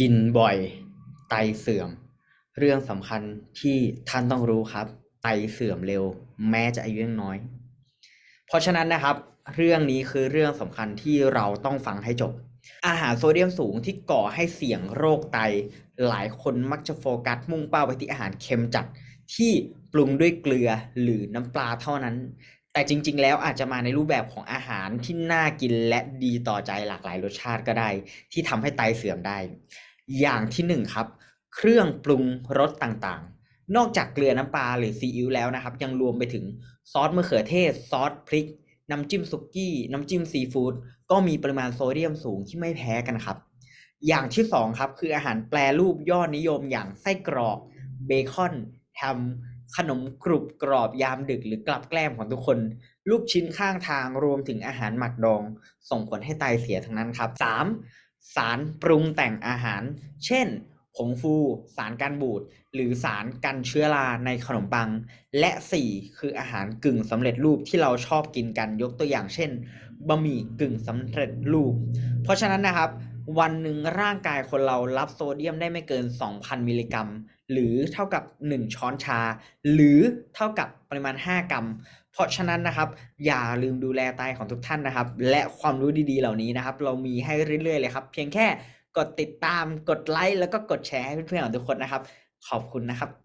กินบ่อยไตเสื่อม เรื่องสำคัญที่ท่านต้องรู้ครับไตเสื่อมเร็ว แม้จะอายุยังน้อย เพราะฉะนั้นนะครับ เรื่องนี้คือเรื่องสำคัญที่เราต้องฟังให้จบ อาหารโซเดียมสูงที่ก่อให้เสี่ยงโรคไต หลายคนมักจะโฟกัสมุ่งเป้าไปที่อาหารเค็มจัดที่ปรุงด้วยเกลือหรือน้ำปลาเท่านั้น แต่จริง ๆ แล้วอาจจะมาในรูปแบบของอาหารที่น่ากินและดีต่อใจหลากหลายรสชาติก็ได้ ที่ทำให้ไตเสื่อมได้ อย่างที่หนึ่งครับ เครื่องปรุงรสต่างๆ นอกจากเกลือน้ำปลาหรือซีอิ๊วแล้วนะครับ ยังรวมไปถึงซอสมะเขือเทศ ซอสพริก น้ำจิ้มสุกี้ น้ำจิ้มซีฟู้ดก็มีปริมาณโซเดียมสูงที่ไม่แพ้กันครับ อย่างที่สองครับคืออาหารแปรรูปยอดนิยมอย่างไส้กรอก เบคอนแฮม ขนมกรุบกรอบยามดึกหรือกลับแกล้มของทุกคน ลูกชิ้นข้างทางรวมถึงอาหารหมักดอง ส่งผลให้ไตเสียทั้งนั้นครับ 3. สารปรุงแต่งอาหาร เช่นผงฟู สารกันบูด หรือสารกันเชื้อราในขนมปัง และ 4. คืออาหารกึ่งสำเร็จรูปที่เราชอบกินกันยกตัวอย่างเช่นบะหมี่กึ่งสำเร็จรูป เพราะฉะนั้นนะครับ วันหนึ่งร่างกายคนเรารับโซเดียมได้ไม่เกิน 2,000 มิลลิกรัม หรือเท่ากับ 1 ช้อนชา หรือเท่ากับปริมาณ 5 กรัม เพราะฉะนั้นนะครับ อย่าลืมดูแลไตของทุกท่านนะครับ และความรู้ดีๆเหล่านี้นะครับ เรามีให้เรื่อยๆเลยครับ เพียงแค่กดติดตามกดไลค์แล้วก็กดแชร์ให้เพื่อนๆของทุกคนนะครับ ขอบคุณนะครับ